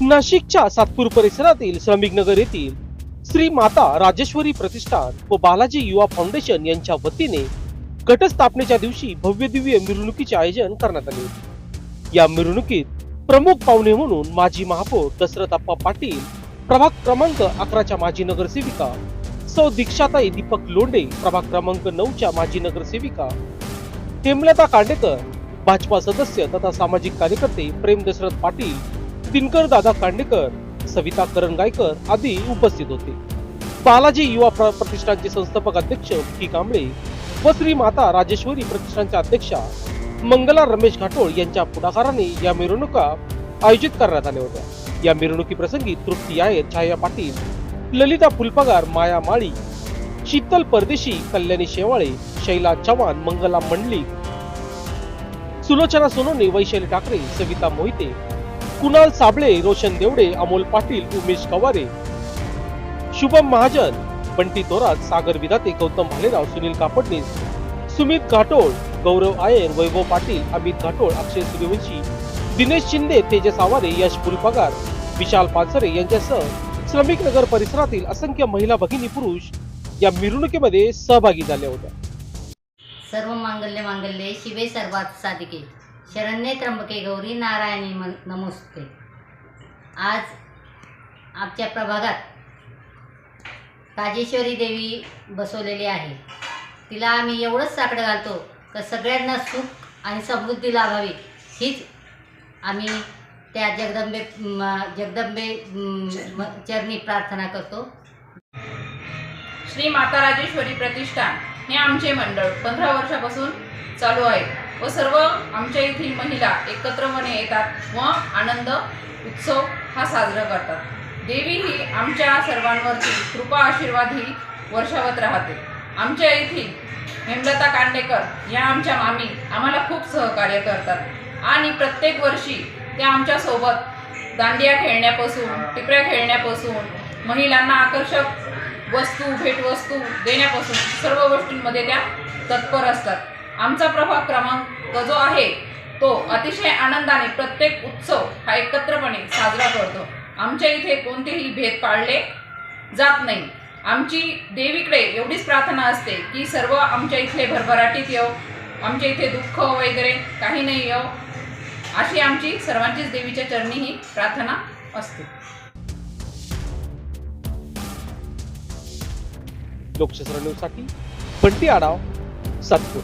नाशिकच्या सातपूर परिसरातील श्रमिक नगर येथील श्री माता राजेश्वरी प्रतिष्ठान व बालाजी युवा फाउंडेशन यांच्या वतीने घटस्थापनेच्या दिवशी भव्य दिव्य मिरवणुकीचे आयोजन करण्यात आले. या मिरवणुकीत प्रमुख पाहुणे म्हणून माजी महापौर दशरथ अप्पा पाटील प्रभाग क्रमांक अकराच्या माजी नगरसेविका सौ दीक्षाताई दीपक लोंडे प्रभाग क्रमांक नऊच्या माजी नगरसेविका हेमलता कांडेकर भाजपा सदस्य तथा सामाजिक कार्यकर्ते प्रेम दशरथ पाटील दिनकर दादा कांडेकर सविता करंगायकर आदी उपस्थित होते. बालाजी युवा प्र- प्रतिष्ठानचे संस्थापक अध्यक्ष पी कांबळे व श्री माता राजेश्वरी प्रतिष्ठानच्या अध्यक्षा मंगला रमेश घाटोळ यांच्या पुढाकाराने या मिरवणुका आयोजित करण्यात आल्या होत्या. या मिरवणुकीप्रसंगी तृप्ती आयर छाया पाटील ललिता फुलपगार माया माळी शीतल परदेशी कल्याणी शेवाळे शैला चव्हाण मंगला मंडलिक सुलोचना सोनोने वैशाली ठाकरे सविता मोहिते कुणाल साबळे रोशन देवडे अमोल पाटील उमेश कवारे. शुभम महाजन बंटी तोरात सागर विधाते गौतम भालेराव सुनील कापडणीस सुमित घाटोळ गौरव आयर वैभव पाटील अमित घाटोळ अक्षय सूर्यवंशी दिनेश शिंदे तेजस आवारे यश फुलपगार विशाल पाचरे यांच्यासह श्रमिक नगर परिसरातील असंख्य महिला भगिनी पुरुष या मिरवणुकीमध्ये सहभागी झाल्या होत्या. सर्व मांगल्य मांगल्ये शिवे सर्वात साधिके. शरण्ये त्र्यंबके गौरी नारायणी म- नमोस्ते. आज आमच्या प्रभागात राजेश्वरी देवी बसवलेली आहे. तिला आम्ही एवढंच साकडं घालतो का सगळ्यांना सुख आणि समृद्धी लाभावी. हीच आम्ही त्या जगदंबे जगदंबे चरणी प्रार्थना करतो. श्री माता राजेश्वरी प्रतिष्ठान हे आमचे मंडळ पंधरा वर्षापासून चालू आहे. व सर्व आमच्या येथील महिला एकत्रपणे येतात. व आनंद उत्सव हा साजरा करतात. देवी ही आमच्या सर्वांवरती कृपा आशीर्वाद ही वर्षावत राहते. आमच्या येथील हेमलता कांडेकर या आमच्या मामी आम्हाला खूप सहकार्य करतात. आणि प्रत्येक वर्षी त्या आमच्यासोबत दांडिया खेळण्यापासून टिपऱ्या खेळण्यापासून महिलांना आकर्षक वस्तू भेटवस्तू देण्यापासून सर्व गोष्टींमध्ये त्या तत्पर असतात. आमचा प्रभाग क्रमांक जो आहे तो अतिशय आनंदाने प्रत्येक उत्सव हा एकत्रपणे साजरा करतो. आमच्या इथे कोणतेही भेद पाळले जात नाही. आमची देवीकडे एवढीच प्रार्थना असते की सर्व आमच्या इथले भरभराटीत येऊ आमच्या इथे दुःख वगैरे काही नाही येऊ अशी आमची सर्वांचीच देवीच्या चरणी ही प्रार्थना असते. लोकशास्त्र न्यूजसाठी पंटी आढाव सातपूर.